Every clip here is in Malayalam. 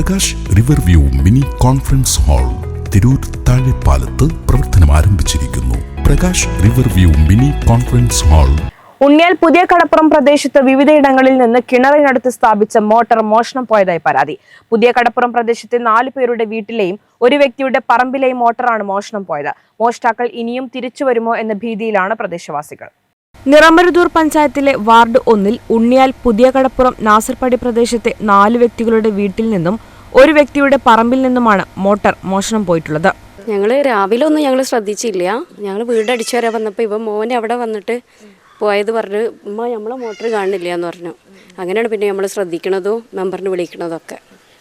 Prakash river view mini conference hall Tirur താഴെപ്പാലത്ത് പ്രവർത്തനം ആരംഭിച്ചിരിക്കുന്നു. Prakash river view mini conference hall Unniyal പുതിയ കടപ്പുറം പ്രദേശത്ത് വിവിധയിടങ്ങളിൽ നിന്ന് കിണറിനടുത്ത് സ്ഥാപിച്ച മോട്ടോർ മോഷണം പോയതായി പരാതി. പുതിയ കടപ്പുറം പ്രദേശത്തെ നാലു പേരുടെ വീട്ടിലെയും ഒരു വ്യക്തിയുടെ പറമ്പിലെയും മോട്ടറാണ് മോഷണം പോയത്. മോഷ്ടാക്കൾ ഇനിയും തിരിച്ചു വരുമോ എന്ന ഭീതിയിലാണ് പ്രദേശവാസികൾ. നിറമരുതൂർ പഞ്ചായത്തിലെ വാർഡ് ഒന്നിൽ ഉണ്ണിയാൽ പുതിയ കടപ്പുറം നാസർപടി പ്രദേശത്തെ നാല് വ്യക്തികളുടെ വീട്ടിൽ നിന്നും ഒരു വ്യക്തിയുടെ പറമ്പിൽ നിന്നുമാണ് മോട്ടർ മോഷണം പോയിട്ടുള്ളത്. ഞങ്ങൾ രാവിലെ ഒന്നും ഞങ്ങൾ ശ്രദ്ധിച്ചില്ല. ഞങ്ങൾ വീട് അടിച്ചു വരാൻ വന്നപ്പോൾ ഇവ മോനെ അവിടെ വന്നിട്ട് പോയത് പറഞ്ഞ് ഉമ്മ നമ്മളെ മോട്ടർ കാണുന്നില്ല എന്ന് പറഞ്ഞു. അങ്ങനെയാണ് പിന്നെ നമ്മൾ ശ്രദ്ധിക്കണതും മെമ്പറിന് വിളിക്കണതൊക്കെ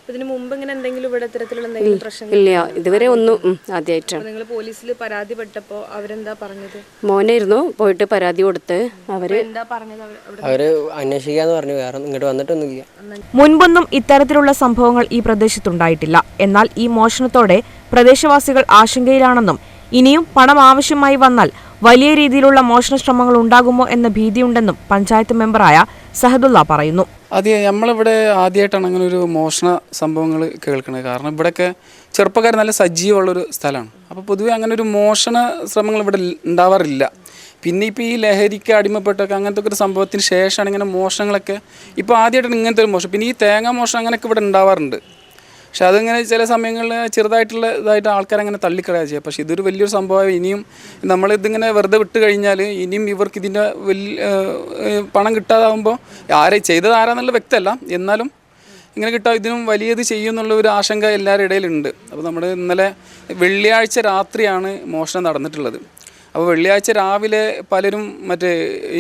ഇതിനു മുമ്പ് ഇങ്ങനെ എന്തെങ്കിലും ഇവിടെ ഇത്തരത്തിലുള്ള എന്തെങ്കിലും പ്രശ്നം ഇല്ല. ഇതുവരെ ഒന്നും ആദ്യമായിട്ടാണ് നിങ്ങൾ പോലീസിൽ പരാതിപ്പെട്ടപ്പോ അവരെന്താ പറഞ്ഞത്? മോനായിരുന്നു. പോയിട്ട് പരാതി കൊടുത്ത് അവർ എന്താ പറഞ്ഞത് അവിടെ? അവർ അന്വേഷിക്കാന്ന് പറഞ്ഞു. വേറെ ഇങ്ങോട്ട് വന്നിട്ടൊന്നുമില്ല മുൻപൊന്നും ഇത്തരത്തിലുള്ള സംഭവങ്ങൾ ഈ പ്രദേശത്തുണ്ടായിട്ടില്ല. എന്നാൽ ഈ മോഷണത്തോടെ പ്രദേശവാസികൾ ആശങ്കയിലാണെന്നും ഇനിയും പണം ആവശ്യമായി വന്നാൽ വലിയ രീതിയിലുള്ള മോഷണ ശ്രമങ്ങൾ ഉണ്ടാകുമോ എന്ന ഭീതിയുണ്ടെന്നും പഞ്ചായത്ത് മെമ്പറായ സഹദുല്ല പറയുന്നു. അതെ നമ്മളിവിടെ ആദ്യമായിട്ടാണ് അങ്ങനെ ഒരു മോഷണ സംഭവങ്ങൾ കേൾക്കുന്നത്. കാരണം ഇവിടെയൊക്കെ ചെറുപ്പക്കാർ നല്ല സജീവമുള്ളൊരു സ്ഥലമാണ്. അപ്പോൾ പൊതുവേ അങ്ങനെ ഒരു മോഷണ ശ്രമങ്ങൾ ഇവിടെ ഉണ്ടാവാറില്ല. പിന്നെ ഇപ്പോൾ ഈ ലഹരിക്ക് അടിമപ്പെട്ടൊക്കെ അങ്ങനത്തെ ഒരു സംഭവത്തിന് ശേഷമാണ് ഇങ്ങനെ മോഷണങ്ങളൊക്കെ ഇപ്പോൾ ആദ്യമായിട്ടാണ് ഇങ്ങനത്തെ ഒരു മോഷണം. പിന്നെ ഈ തേങ്ങ മോഷണം അങ്ങനെയൊക്കെ ഇവിടെ ഉണ്ടാവാറുണ്ട്. പക്ഷെ അതിങ്ങനെ ചില സമയങ്ങളിൽ ചെറുതായിട്ടുള്ള ഇതായിട്ട് ആൾക്കാരെ അങ്ങനെ തള്ളിക്കളയുക ചെയ്യുക. പക്ഷേ ഇതൊരു വലിയൊരു സംഭവം ഇനിയും നമ്മളിതിങ്ങനെ വെറുതെ വിട്ട് കഴിഞ്ഞാൽ ഇനിയും ഇവർക്ക് ഇതിന്റെ വലിയ പണം കിട്ടാതാവുമ്പോൾ ആരെ ചെയ്തത് ആരാന്നുള്ള വ്യക്തമല്ല. എന്നാലും ഇങ്ങനെ കിട്ടാൻ ഇതിനും വലിയത് ചെയ്യുമെന്നുള്ള ഒരു ആശങ്ക എല്ലാവരുടെ ഇടയിലുണ്ട്. അപ്പോൾ നമ്മുടെ ഇന്നലെ വെള്ളിയാഴ്ച രാത്രിയാണ് മോഷണം നടന്നിട്ടുള്ളത്. അപ്പോൾ വെള്ളിയാഴ്ച രാവിലെ പലരും മറ്റേ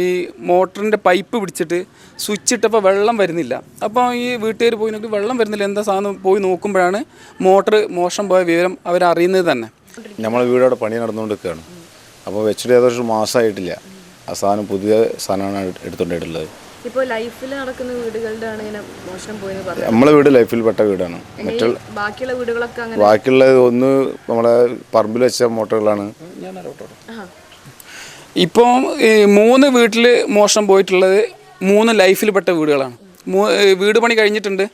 ഈ മോട്ടറിന്റെ പൈപ്പ് പിടിച്ചിട്ട് സ്വിച്ച് ഇട്ടപ്പോൾ വെള്ളം വരുന്നില്ല. അപ്പോൾ ഈ വീട്ടുകാർ പോയി നോക്കി വെള്ളം വരുന്നില്ല എന്താ സാധനം? പോയി നോക്കുമ്പോഴാണ് മോട്ടർ മോശം പോയ വിവരം അവരറിയുന്നത് തന്നെ. നമ്മളെ വീടവിടെ പണി നടന്നുകൊണ്ടിരിക്കുകയാണ്. അപ്പോൾ വെച്ചിട്ട് ഏകദേശം മാസമായിട്ടില്ല. ആ സാധനം പുതിയ സാധനമാണ് എടുത്തുകൊണ്ടിട്ടുള്ളത്. ഇപ്പോൾ ലൈഫിൽ നടക്കുന്ന വീടുകളുടെ ആണ് ഇങ്ങനെ മോഷണം പോയെന്ന് നമ്മളെ വീട് ലൈഫിൽ പെട്ട വീടാണ് മറ്റുള്ള ബാക്കിയുള്ള വീടുകളൊക്കെ അങ്ങനെ ബാക്കിയുള്ളത് ഒന്ന് നമ്മളെ പറമ്പിൽ വെച്ച മോട്ടറുകളാണ്. ഇപ്പോൾ മൂന്ന് വീട്ടിൽ മോഷണം പോയിട്ടുള്ളത് മൂന്ന് ലൈഫിൽപ്പെട്ട വീടുകളാണ്. വീട് പണി കഴിഞ്ഞിട്ടുണ്ട്.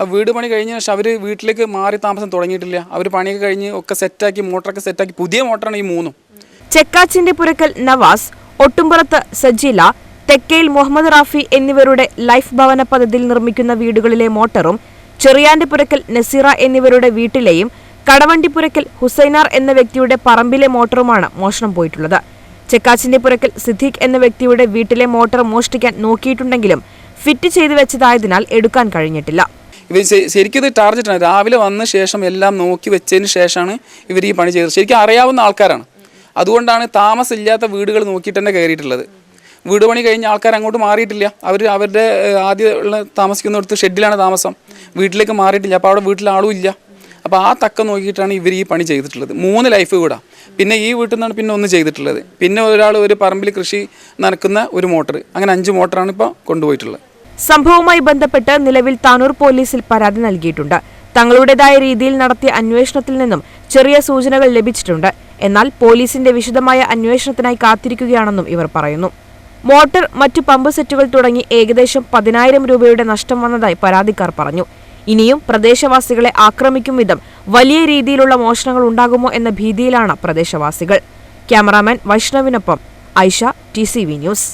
ആ വീട് പണി കഴിഞ്ഞ ശേഷം അവർ വീട്ടിലേക്ക് മാറി താമസം തുടങ്ങിയിട്ടില്ല. അവർ പണിയൊക്കെ കഴിഞ്ഞ് ഒക്കെ സെറ്റാക്കി മോട്ടറൊക്കെ സെറ്റാക്കി. പുതിയ മോട്ടറാണ് ഈ മൂന്നും. ചെക്കാച്ചിന്റെ പുരക്കൽ നവാസ് ഒട്ടുംപുറത്ത് സജീല തെക്കേൽ മുഹമ്മദ് റാഫി എന്നിവരുടെ ലൈഫ് ഭവന പദ്ധതിയിൽ നിർമ്മിക്കുന്ന വീടുകളിലെ മോട്ടറും ചെറിയാന്റെ പുരക്കൽ നസീറ എന്നിവരുടെ വീട്ടിലെയും കടവണ്ടിപ്പുരക്കൽ ഹുസൈനാർ എന്ന വ്യക്തിയുടെ പറമ്പിലെ മോട്ടറുമാണ് മോഷണം പോയിട്ടുള്ളത്. ചെക്കാച്ചിന്റെ പുറക്കിൽ സിദ്ദീഖ് എന്ന വ്യക്തിയുടെ വീട്ടിലെ മോട്ടോർ മോഷ്ടിക്കാൻ നോക്കിയിട്ടുണ്ടെങ്കിലും ഫിറ്റ് ചെയ്തു വെച്ചതായതിനാൽ എടുക്കാൻ കഴിഞ്ഞിട്ടില്ല. ഇവർ ശരിക്കും ഇത് ടാർജറ്റാണ് രാവിലെ വന്ന ശേഷം എല്ലാം നോക്കി വെച്ചതിന് ശേഷമാണ് ഇവർ ഈ പണി ചെയ്തത്. ശരിക്കും അറിയാവുന്ന ആൾക്കാരാണ്. അതുകൊണ്ടാണ് താമസമില്ലാത്ത വീടുകൾ നോക്കിയിട്ട് തന്നെ കയറിയിട്ടുള്ളത്. വീട് പണി കഴിഞ്ഞ ആൾക്കാർ അങ്ങോട്ട് മാറിയിട്ടില്ല. അവർ അവരുടെ ആദ്യം ഉള്ള താമസിക്കുന്നിടത്ത് ഷെഡിലാണ് താമസം. വീട്ടിലേക്ക് മാറിയിട്ടില്ല. അപ്പോൾ അവിടെ വീട്ടിൽ ആളും ഇല്ല. അപ്പോൾ ആ തക്ക നോക്കിയിട്ടാണ് ഇവർ ഈ പണി ചെയ്തിട്ടുള്ളത്. മൂന്ന് ലൈഫ് കൂടാ. പിന്നെ ഈ വീട്ടിൽ നിന്നാണ് പിന്നെ ഒന്ന് ചെയ്തിട്ടുള്ളത്. പിന്നെ ഒരാൾ ഒരു പറമ്പിൽ കൃഷി നടക്കുന്ന ഒരു മോട്ടർ. അങ്ങനെ അഞ്ച് മോട്ടറാണ് ഇപ്പോൾ കൊണ്ടുപോയിട്ടുള്ളത്. സംഭവവുമായി ബന്ധപ്പെട്ട് നിലവിൽ താനൂർ പോലീസിൽ പരാതി നൽകിയിട്ടുണ്ട്. തങ്ങളുടേതായ രീതിയിൽ നടത്തിയ അന്വേഷണത്തിൽ നിന്നും ചെറിയ സൂചനകൾ ലഭിച്ചിട്ടുണ്ട്. എന്നാൽ പോലീസിന്റെ വിശദമായ അന്വേഷണത്തിനായി കാത്തിരിക്കുകയാണെന്നും ഇവർ പറയുന്നു. മോട്ടോർ മറ്റു പമ്പ് സെറ്റുകൾ തുടങ്ങി ഏകദേശം പതിനായിരം രൂപയുടെ നഷ്ടം വന്നതായി പരാതിക്കാർ പറഞ്ഞു. ഇനിയും പ്രദേശവാസികളെ ആക്രമിക്കും വിധം വലിയ രീതിയിലുള്ള മോഷണങ്ങൾ ഉണ്ടാകുമോ എന്ന ഭീതിയിലാണ് പ്രദേശവാസികൾ. ക്യാമറാമാൻ വൈഷ്ണവിനൊപ്പം ഐഷ ടി ന്യൂസ്.